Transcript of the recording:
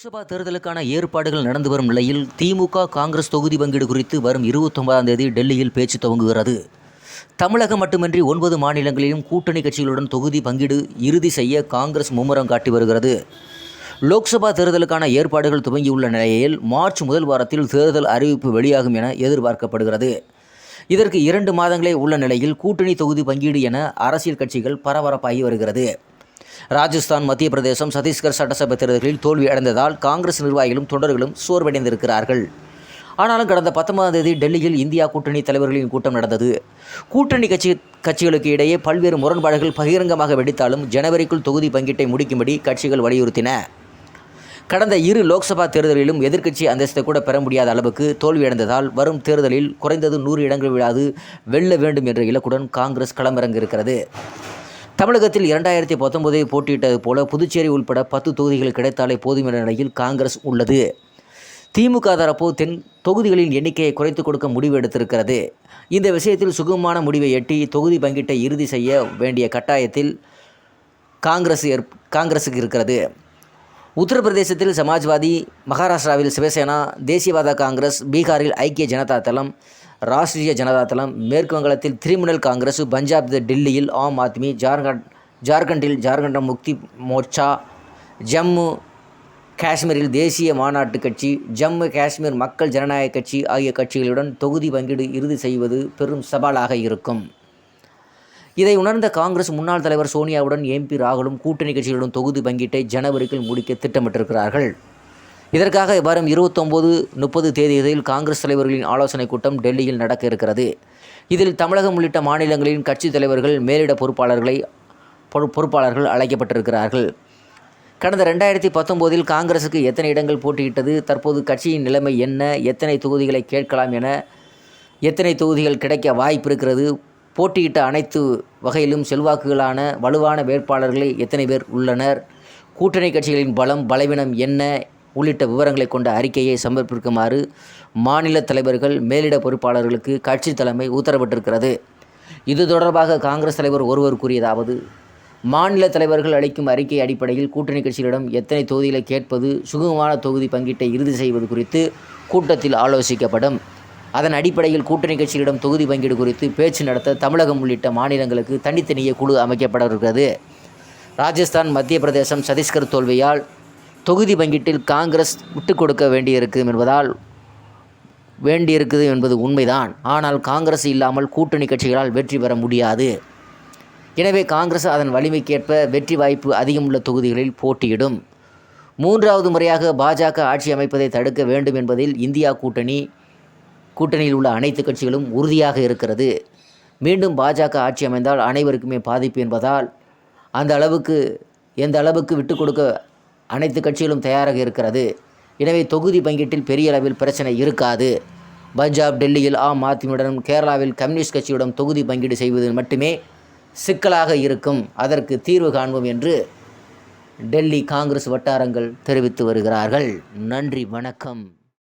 லோக்சபா தேர்தலுக்கான ஏற்பாடுகள் நடந்து வரும் நிலையில் திமுக காங்கிரஸ் தொகுதி பங்கீடு குறித்து வரும் இருபத்தொன்பதாம் தேதி டெல்லியில் பேச்சு துவங்குகிறது. தமிழகம் மட்டுமின்றி ஒன்பது மாநிலங்களிலும் கூட்டணி கட்சிகளுடன் தொகுதி பங்கீடு இறுதி செய்ய காங்கிரஸ் மும்முரம் காட்டி வருகிறது. லோக்சபா தேர்தலுக்கான ஏற்பாடுகள் துவங்கியுள்ள நிலையில் மார்ச் முதல் வாரத்தில் தேர்தல் அறிவிப்பு வெளியாகும் என எதிர்பார்க்கப்படுகிறது. இதற்கு இரண்டு மாதங்களே உள்ள நிலையில் கூட்டணி தொகுதி பங்கீடு என அரசியல் கட்சிகள் பரபரப்பாகி வருகிறது. ராஜஸ்தான் மத்திய பிரதேசம் சத்தீஸ்கர் சட்டசபை தேர்தல்களில் தோல்வி அடைந்ததால் காங்கிரஸ் நிர்வாகிகளும் தொண்டர்களும் சோர்வடைந்திருக்கிறார்கள். ஆனாலும் கடந்த பத்தொன்பதாம் தேதி டெல்லியில் இந்தியா கூட்டணி தலைவர்களின் கூட்டம் நடந்தது. கூட்டணி கட்சி கட்சிகளுக்கு இடையே பல்வேறு முரண்பாடுகள் பகிரங்கமாக வெடித்தாலும் ஜனவரிக்குள் தொகுதி பங்கீட்டை முடிக்கும்படி கட்சிகள் வலியுறுத்தின. கடந்த இரு லோக்சபா தேர்தலிலும் எதிர்க்கட்சி அந்தஸ்தை கூட பெற முடியாத அளவுக்கு தோல்வியடைந்ததால் வரும் தேர்தலில் குறைந்தது நூறு இடங்கள் விழாது வெல்ல வேண்டும் என்ற இலக்குடன் காங்கிரஸ் களமிறங்கியிருக்கிறது. தமிழகத்தில் இரண்டாயிரத்தி பத்தொன்பதை போட்டியிட்டது போல புதுச்சேரி உள்பட பத்து தொகுதிகள் கிடைத்தாலே போதும் என்ற நிலையில் காங்கிரஸ் உள்ளது. திமுக தரப்போ தென் தொகுதிகளின் எண்ணிக்கையை குறைத்து கொடுக்க முடிவு எடுத்திருக்கிறது. இந்த விஷயத்தில் சுகமான முடிவை எட்டி தொகுதி பங்கீட்டை இறுதி செய்ய வேண்டிய கட்டாயத்தில் காங்கிரஸ் ஏற் காங்கிரஸுக்கு இருக்கிறது. உத்தரப்பிரதேசத்தில் சமாஜ்வாதி மகாராஷ்டிராவில் சிவசேனா தேசியவாத காங்கிரஸ் பீகாரில் ஐக்கிய ஜனதா தளம் ராஷ்டிரிய ஜனதா தளம் மேற்கு வங்கத்தில் திரிமினல் காங்கிரஸ் பஞ்சாப் டெல்லியில் ஆம் ஆத்மி ஜார்க்கண்ட் ஜார்க்கண்டில் ஜார்க்கண்ட் முக்தி மோர்ச்சா ஜம்மு காஷ்மீரில் தேசிய மாநாட்டு கட்சி ஜம்மு காஷ்மீர் மக்கள் ஜனநாயக கட்சி ஆகிய கட்சிகளுடன் தொகுதி பங்கீடு இறுதி செய்வது பெரும் சவாலாக இருக்கும். இதை உணர்ந்த காங்கிரஸ் முன்னாள் தலைவர் சோனியாவுடன் எம்பி ராகுலும் கூட்டணி கட்சிகளுடன் தொகுதி பங்கீட்டை ஜனவரிக்குள் முடிக்க திட்டமிட்டிருக்கிறார்கள். இதற்காக வரும் இருபத்தொம்போது முப்பது தேதிகளில் காங்கிரஸ் தலைவர்களின் ஆலோசனைக் கூட்டம் டெல்லியில் நடக்க இருக்கிறது. இதில் தமிழகம் உள்ளிட்ட மாநிலங்களின் கட்சித் தலைவர்கள் மேலிட பொறுப்பாளர்களை பொறுப்பாளர்கள் அழைக்கப்பட்டிருக்கிறார்கள். கடந்த ரெண்டாயிரத்தி பத்தொம்போதில் காங்கிரஸுக்கு எத்தனை இடங்கள் போட்டியிட்டது தற்போது கட்சியின் நிலைமை என்ன எத்தனை தொகுதிகளை கேட்கலாம் என எத்தனை தொகுதிகள் கிடைக்க வாய்ப்பு இருக்கிறது போட்டியிட்ட அனைத்து வகையிலும் செல்வாக்குகளான வலுவான வேட்பாளர்களை எத்தனை பேர் உள்ளனர்? கூட்டணி கட்சிகளின் பலம் பலவீனம் என்ன? உள்ளிட்ட விவரங்களை கொண்ட அறிக்கையை சமர்ப்பிக்குமாறு மாநில தலைவர்கள் மேலிட பொறுப்பாளர்களுக்கு கட்சி தலைமை உத்தரவிட்டிருக்கிறது. இது தொடர்பாக காங்கிரஸ் தலைவர் ஒருவர் கூறியதாவது மாநில தலைவர்கள் அளிக்கும் அறிக்கை அடிப்படையில் கூட்டணி கட்சிகளிடம் எத்தனை தொகுதிகளை கேட்பது சுகமான தொகுதி பங்கீட்டை இறுதி செய்வது குறித்து கூட்டத்தில் ஆலோசிக்கப்படும். அதன் அடிப்படையில் கூட்டணி கட்சிகளிடம் தொகுதி பங்கீடு குறித்து பேச்சு நடத்த தமிழகம் உள்ளிட்ட மாநிலங்களுக்கு தனித்தனியே குழு அமைக்கப்பட இருக்கிறது ராஜஸ்தான் மத்திய பிரதேசம் சத்தீஸ்கர் தோல்வியால் தொகுதி பங்கீட்டில் காங்கிரஸ் விட்டுக் கொடுக்க வேண்டியிருக்கும் என்பதால் வேண்டியிருக்குது என்பது உண்மைதான். ஆனால் காங்கிரஸ் இல்லாமல் கூட்டணி கட்சிகளால் வெற்றி பெற முடியாது. எனவே காங்கிரஸ் அதன் வலிமைக்கேற்ப வெற்றி வாய்ப்பு அதிகமுள்ள தொகுதிகளில் போட்டியிடும். மூன்றாவது முறையாக பாஜக ஆட்சி அமைப்பதை தடுக்க வேண்டும் என்பதில் இந்தியா கூட்டணி கூட்டணியில் உள்ள அனைத்து கட்சிகளும் உறுதியாக இருக்கிறது. மீண்டும் பாஜக ஆட்சி அமைந்தால் அனைவருக்குமே பாதிப்பு என்பதால் அந்த அளவுக்கு எந்த அளவுக்கு விட்டு கொடுக்க அனைத்து கட்சிகளும் தயாராக இருக்கிறது. எனவே தொகுதி பங்கீட்டில் பெரிய அளவில் பிரச்சனை இருக்காது. பஞ்சாப் டெல்லியில் ஆம் ஆத்மியுடனும் கேரளாவில் கம்யூனிஸ்ட் கட்சியுடன் தொகுதி பங்கீடு செய்வது மட்டுமே சிக்கலாக இருக்கும். அதற்கு தீர்வு காண்போம் என்று டெல்லி காங்கிரஸ் வட்டாரங்கள் தெரிவித்து வருகிறார்கள். நன்றி வணக்கம்.